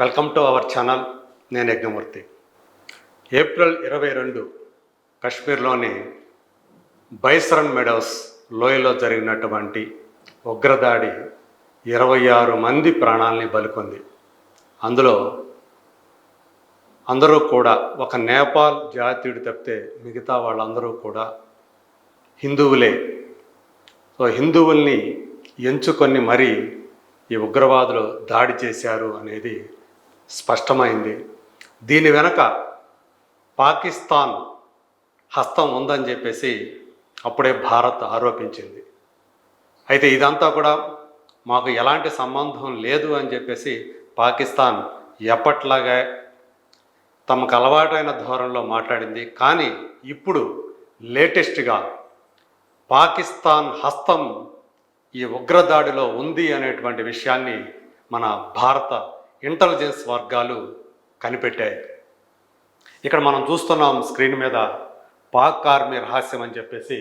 Welcome to our channel నేను Yagnamurthy. April ఇరవై రెండు కశ్మీర్లోని బైసరన్ మెడోస్ లోయలో జరిగినటువంటి ఉగ్రదాడి ఇరవై ఆరు మంది ప్రాణాలని బలికొంది. అందులో అందరూ కూడా ఒక నేపాల్ జాతీయుడు తప్పితే మిగతా వాళ్ళందరూ కూడా హిందువులే. సో హిందువుల్ని ఎంచుకొని మరీ ఈ ఉగ్రవాదులు దాడి చేశారు అనేది స్పష్టమైంది. దీని వెనక పాకిస్తాన్ హస్తం ఉందని చెప్పేసి అప్పుడే భారత్ ఆరోపించింది. అయితే ఇదంతా కూడా మాకు ఎలాంటి సంబంధం లేదు అని చెప్పేసి పాకిస్తాన్ ఎప్పట్లాగా తమకు అలవాటైన ధోరణిలో మాట్లాడింది. కానీ ఇప్పుడు లేటెస్ట్గా పాకిస్తాన్ హస్తం ఈ ఉగ్రదాడిలో ఉంది అనేటువంటి విషయాన్ని మన భారత ఇంటెలిజెన్స్ వర్గాలు కనిపెట్టాయి. ఇక్కడ మనం చూస్తున్నాం స్క్రీన్ మీద పాక్ ఆర్మీ రహస్యం అని చెప్పేసి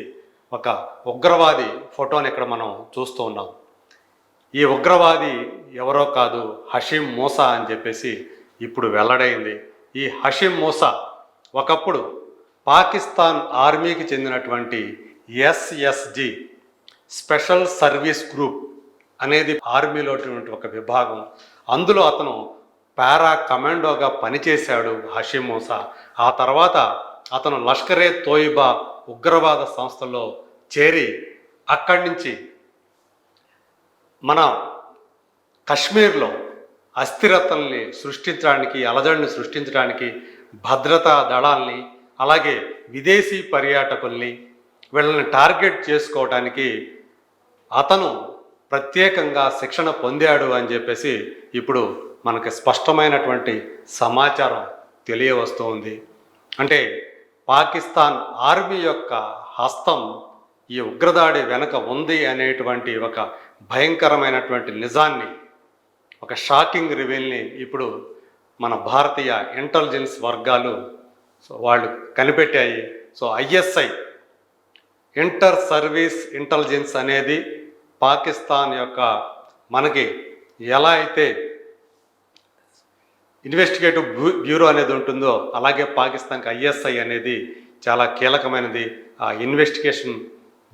ఒక ఉగ్రవాది ఫోటోని ఇక్కడ మనం చూస్తూ ఉన్నాం. ఈ ఉగ్రవాది ఎవరో కాదు హషీం మూసా అని చెప్పేసి ఇప్పుడు వెల్లడైంది. ఈ హషీం మూసా ఒకప్పుడు పాకిస్తాన్ ఆర్మీకి చెందినటువంటి ఎస్ఎస్జి స్పెషల్ సర్వీస్ గ్రూప్ అనేది ఆర్మీలో ఒక విభాగం. అందులో అతను పారా కమాండోగా పనిచేశాడు హషీం మూసా. ఆ తర్వాత అతను లష్కరే తోయిబా ఉగ్రవాద సంస్థలో చేరి అక్కడి నుంచి మన కశ్మీర్లో అస్థిరతల్ని సృష్టించడానికి అలజడిని సృష్టించడానికి భద్రతా దళాల్ని అలాగే విదేశీ పర్యాటకుల్ని వీళ్ళని టార్గెట్ చేసుకోవడానికి అతను ప్రత్యేకంగా శిక్షణ పొందాడు అని చెప్పేసి ఇప్పుడు మనకి స్పష్టమైనటువంటి సమాచారం తెలియవస్తుంది. అంటే పాకిస్తాన్ ఆర్మీ యొక్క హస్తం ఈ ఉగ్రదాడి వెనుక ఉంది అనేటువంటి ఒక భయంకరమైనటువంటి నిజాన్ని ఒక షాకింగ్ రివీల్ని ఇప్పుడు మన భారతీయ ఇంటెలిజెన్స్ వర్గాలు సో వాళ్ళు కనిపెట్టాయి. So ISI inter service intelligence అనేది పాకిస్తాన్ యొక్క మనకి ఎలా అయితే ఇన్వెస్టిగేటివ్ బ్యూ- బ్యూరో అనేది ఉంటుందో అలాగే పాకిస్తాన్కి ఐఎస్ఐ అనేది చాలా కీలకమైనది. ఆ ఇన్వెస్టిగేషన్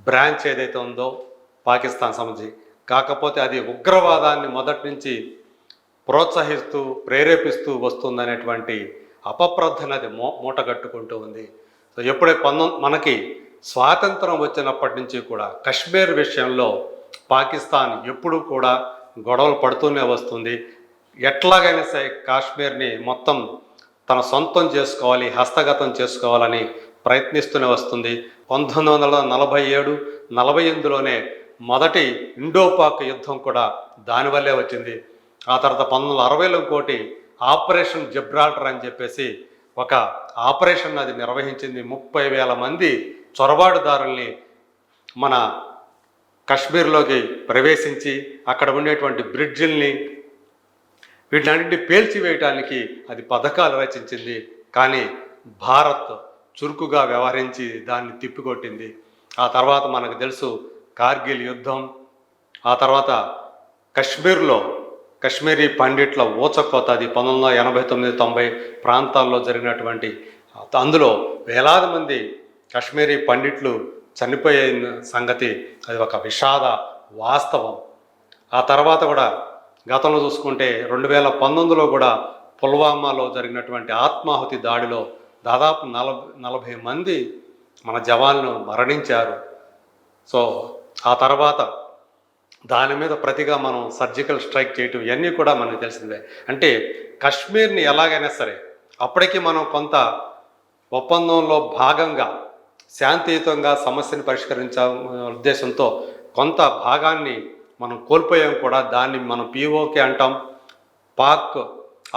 బ్రాంచ్ ఏదైతే ఉందో పాకిస్తాన్ సంబంధించి. కాకపోతే అది ఉగ్రవాదాన్ని మొదటి నుంచి ప్రోత్సహిస్తూ ప్రేరేపిస్తూ వస్తుందనేటువంటి అపప్రద్ధన మూ మూటగట్టుకుంటూ ఉంది. సో ఎప్పుడే పంతొమ్మిది మనకి స్వాతంత్రం వచ్చినప్పటి నుంచి కూడా కశ్మీర్ విషయంలో పాకిస్తాన్ ఎప్పుడూ కూడా గొడవలు పడుతూనే వస్తుంది. ఎట్లాగైనా సరే కాశ్మీర్ని మొత్తం తన సొంతం చేసుకోవాలి హస్తగతం చేసుకోవాలని ప్రయత్నిస్తూనే వస్తుంది. పంతొమ్మిది వందల నలభై ఏడు నలభై ఎనిమిదిలోనే మొదటి ఇండోపాక్ యుద్ధం కూడా దానివల్లే వచ్చింది. ఆ తర్వాత పంతొమ్మిది వందల అరవైలో ఇంకోటి ఆపరేషన్ జిబ్రాల్టర్ అని చెప్పేసి ఒక ఆపరేషన్ అది నిర్వహించింది. ముప్పై వేల మంది చొరబాటుదారుల్ని మన కశ్మీర్లోకి ప్రవేశించి అక్కడ ఉండేటువంటి బ్రిడ్జిల్ని వీటన్నింటినీ పేల్చివేయటానికి అది పథకాలు రచించింది. కానీ భారత్ చురుకుగా వ్యవహరించి దాన్ని తిప్పికొట్టింది. ఆ తర్వాత మనకు తెలుసు కార్గిల్ యుద్ధం. ఆ తర్వాత కశ్మీర్లో కశ్మీరీ పండిట్ల ఊచకోత అది పంతొమ్మిది వందల ఎనభై తొమ్మిది తొంభై ప్రాంతాల్లో జరిగినటువంటి అందులో వేలాది మంది కాశ్మీరీ పండిట్లు చనిపోయిన సంగతి అది ఒక విషాద వాస్తవం. ఆ తర్వాత కూడా గతంలో చూసుకుంటే రెండు వేల పంతొమ్మిదిలో కూడా పుల్వామాలో జరిగినటువంటి ఆత్మాహుతి దాడిలో దాదాపు నలభై నలభై మంది మన జవాన్లు మరణించారు. సో ఆ తర్వాత దాని మీద ప్రతిగా మనం సర్జికల్ స్ట్రైక్ చేయటం ఇవన్నీ కూడా మనకు తెలిసిందే. అంటే కశ్మీర్ని ఎలాగైనా సరే అప్పటికి మనం కొంత ఒప్పందంలో భాగంగా శాంతియుతంగా సమస్యను పరిష్కరించే ఉద్దేశంతో కొంత భాగాన్ని మనం కోల్పోయాం కూడా. దాన్ని మనం పీఓకే అంటాం. పాక్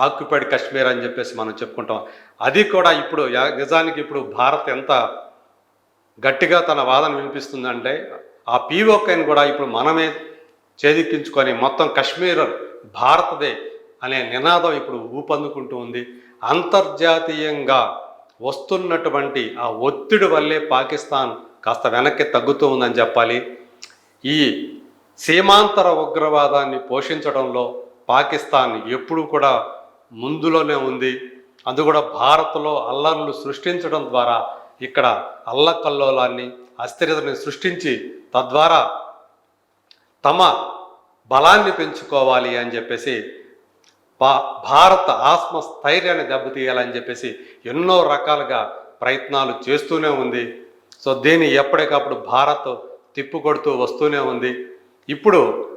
ఆక్యుపైడ్ కశ్మీర్ అని చెప్పేసి మనం చెప్పుకుంటాం. అది కూడా ఇప్పుడు నిజానికి ఇప్పుడు భారత్ ఎంత గట్టిగా తన వాదన వినిపిస్తుందంటే ఆ పీఓకేని కూడా ఇప్పుడు మనమే చేదిక్కించుకొని మొత్తం కశ్మీర్ భారతదే అనే నినాదం ఇప్పుడు ఊపందుకుంటూ ఉంది. అంతర్జాతీయంగా వస్తున్నటువంటి ఆ ఒత్తిడి వల్లే పాకిస్తాన్ కాస్త వెనక్కి తగ్గుతూ ఉందని చెప్పాలి. ఈ సీమాంతర ఉగ్రవాదాన్ని పోషించడంలో పాకిస్తాన్ ఎప్పుడూ కూడా ముందులోనే ఉంది. అందు కూడా భారత్లో అల్లర్లు సృష్టించడం ద్వారా ఇక్కడ అల్లకల్లోలాన్ని అస్థిరతని సృష్టించి తద్వారా తమ బలాన్ని పెంచుకోవాలి అని చెప్పేసి భా భారత ఆత్మస్థైర్యాన్ని దెబ్బతీయాలని చెప్పేసి ఎన్నో రకాలుగా ప్రయత్నాలు చేస్తూనే ఉంది. సో దీన్ని ఎప్పటికప్పుడు భారత్ తిప్పుకొడుతూ వస్తూనే ఉంది. ఇప్పుడు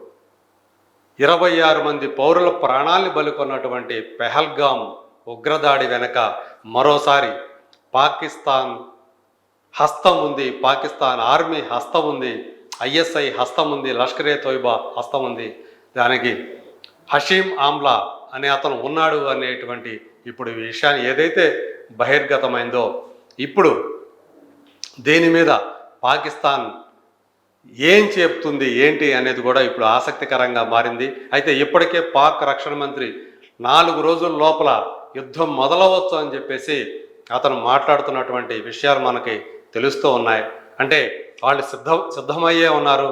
ఇరవై ఆరు మంది పౌరుల ప్రాణాల్ని బలికొన్నటువంటి పెహల్గాం ఉగ్రదాడి వెనక మరోసారి పాకిస్తాన్ హస్తం ఉంది. పాకిస్తాన్ ఆర్మీ హస్తం ఉంది. ఐఎస్ఐ హస్తం ఉంది. లష్కరే తోయిబా హస్తం ఉంది. దానికి హషీం ఆమ్లా అనే అతను ఉన్నాడు అనేటువంటి ఇప్పుడు ఈ విషయాన్ని ఏదైతే బహిర్గతమైందో ఇప్పుడు దేని మీద పాకిస్తాన్ ఏం చెప్తుంది ఏంటి అనేది కూడా ఇప్పుడు ఆసక్తికరంగా మారింది. అయితే ఇప్పటికే పాక్ రక్షణ మంత్రి నాలుగు రోజుల లోపల యుద్ధం మొదలవచ్చు అని చెప్పేసి అతను మాట్లాడుతున్నటువంటి విషయాలు మనకి తెలుస్తూ ఉన్నాయి. అంటే వాళ్ళు సిద్ధ సిద్ధమయ్యే ఉన్నారు.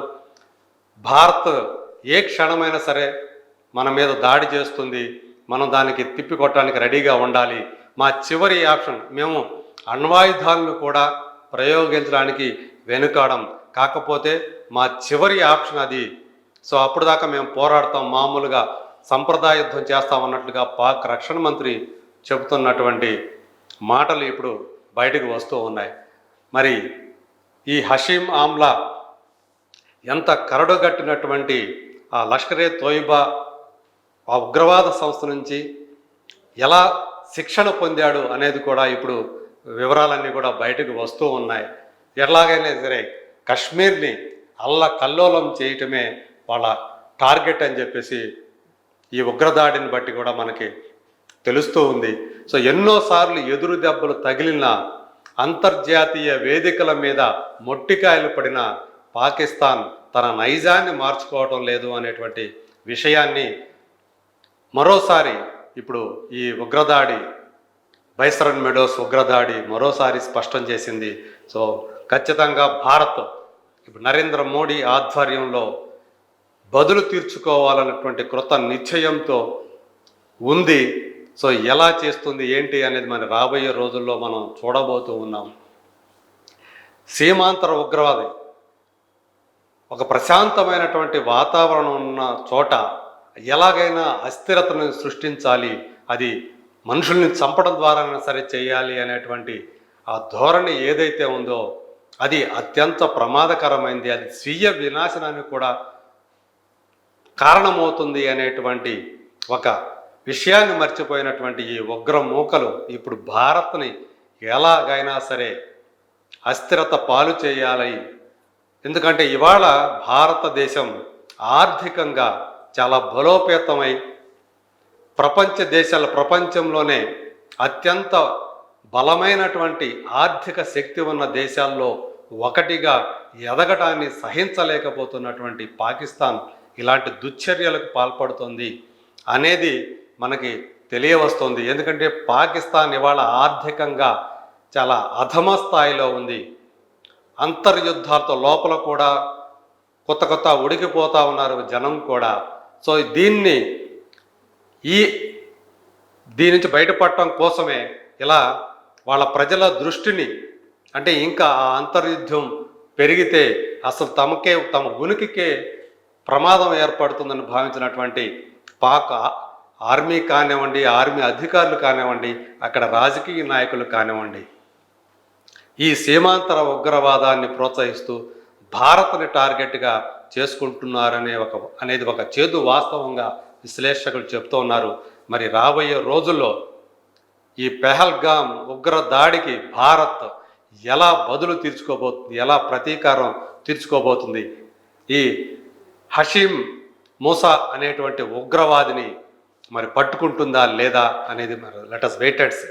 భారత్ ఏ క్షణమైనా సరే మన మీద దాడి చేస్తుంది. మనం దానికి తిప్పికొట్టడానికి రెడీగా ఉండాలి. మా చివరి ఆప్షన్ మేము అణ్వాయుధాలను కూడా ప్రయోగించడానికి వెనుకాడం. కాకపోతే మా చివరి ఆప్షన్ అది. సో అప్పుడు దాకా మేము పోరాడతాం. మామూలుగా సంప్రదాయ యుద్ధం చేస్తామన్నట్లుగా పాక్ రక్షణ మంత్రి చెబుతున్నటువంటి మాటలు ఇప్పుడు బయటకు వస్తూ ఉన్నాయి. మరి ఈ హషీం ఆమ్లా ఎంత కరడుగట్టినటువంటి ఆ లష్కరే తోయిబా ఆ ఉగ్రవాద సంస్థ నుంచి ఎలా శిక్షణ పొందాడు అనేది కూడా ఇప్పుడు వివరాలన్నీ కూడా బయటకు వస్తూ ఉన్నాయి. ఎలాగైనా సరే కశ్మీర్ని అల్ల కల్లోలం చేయటమే వాళ్ళ టార్గెట్ అని చెప్పేసి ఈ ఉగ్రదాడిని బట్టి కూడా మనకి తెలుస్తూ ఉంది. సో ఎన్నోసార్లు ఎదురు దెబ్బలు తగిలిన అంతర్జాతీయ వేదికల మీద మొట్టికాయలు పడిన పాకిస్తాన్ తన నైజాన్ని మార్చుకోవటం లేదు అనేటువంటి విషయాన్ని మరోసారి ఇప్పుడు ఈ ఉగ్రదాడి బైసరన్ మెడోస్ ఉగ్రదాడి మరోసారి స్పష్టం చేసింది. సో ఖచ్చితంగా భారత్ ఇప్పుడు నరేంద్ర మోడీ ఆధ్వర్యంలో బదులు తీర్చుకోవాలన్నటువంటి కృత నిశ్చయంతో ఉంది. సో ఎలా చేస్తుంది ఏంటి అనేది మన రాబోయే రోజుల్లో మనం చూడబోతూ ఉన్నాం. సీమాంతర ఉగ్రవాది ఒక ప్రశాంతమైనటువంటి వాతావరణం ఉన్న చోట ఎలాగైనా అస్థిరతను సృష్టించాలి. అది మనుషుల్ని చంపడం ద్వారానే సరే చేయాలి అనేటువంటి ఆ ధోరణి ఏదైతే ఉందో అది అత్యంత ప్రమాదకరమైంది. అది స్వీయ వినాశనానికి కూడా కారణమవుతుంది అనేటువంటి ఒక విషయాన్ని మర్చిపోయినటువంటి ఈ ఉగ్ర మూకలు ఇప్పుడు భారత్ని ఎలాగైనా సరే అస్థిరత పాలు చేయాలి. ఎందుకంటే ఇవాళ భారతదేశం ఆర్థికంగా చాలా బలోపేతమై ప్రపంచ దేశాల ప్రపంచంలోనే అత్యంత బలమైనటువంటి ఆర్థిక శక్తి ఉన్న దేశాల్లో ఒకటిగా ఎదగటాన్ని సహించలేకపోతున్నటువంటి పాకిస్తాన్ ఇలాంటి దుశ్చర్యలకు పాల్పడుతుంది అనేది మనకి తెలియవస్తుంది. ఎందుకంటే పాకిస్తాన్ ఇవాళ ఆర్థికంగా చాలా అధమ స్థాయిలో ఉంది. అంతర్యుద్ధాలతో లోపల కూడా కొత్త కొత్త ఉడికిపోతా ఉన్నారు జనం కూడా. సో దీన్ని ఈ దీని నుంచి బయటపడటం కోసమే ఇలా వాళ్ళ ప్రజల దృష్టిని అంటే ఇంకా ఆ అంతర్యుద్ధం పెరిగితే అసలు తమకే తమ ఉనికికే ప్రమాదం ఏర్పడుతుందని భావించినటువంటి పాక్ ఆర్మీ కానివ్వండి ఆర్మీ అధికారులు కానివ్వండి అక్కడ రాజకీయ నాయకులు కానివ్వండి ఈ సీమాంతర ఉగ్రవాదాన్ని ప్రోత్సహిస్తూ భారత్ని టార్గెట్గా చేసుకుంటున్నారనే ఒక అనేది ఒక చేదు వాస్తవంగా విశ్లేషకులు చెప్తూ ఉన్నారు. మరి రాబోయే రోజుల్లో ఈ పెహల్గామ్ ఉగ్ర దాడికి భారత్ ఎలా బదులు తీర్చుకోబోతుంది ఎలా ప్రతీకారం తీర్చుకోబోతుంది? ఈ హషీం మూసా అనేటువంటి ఉగ్రవాదిని మరి పట్టుకుంటుందా లేదా అనేది మరి లెటస్ వెయిటెడ్స్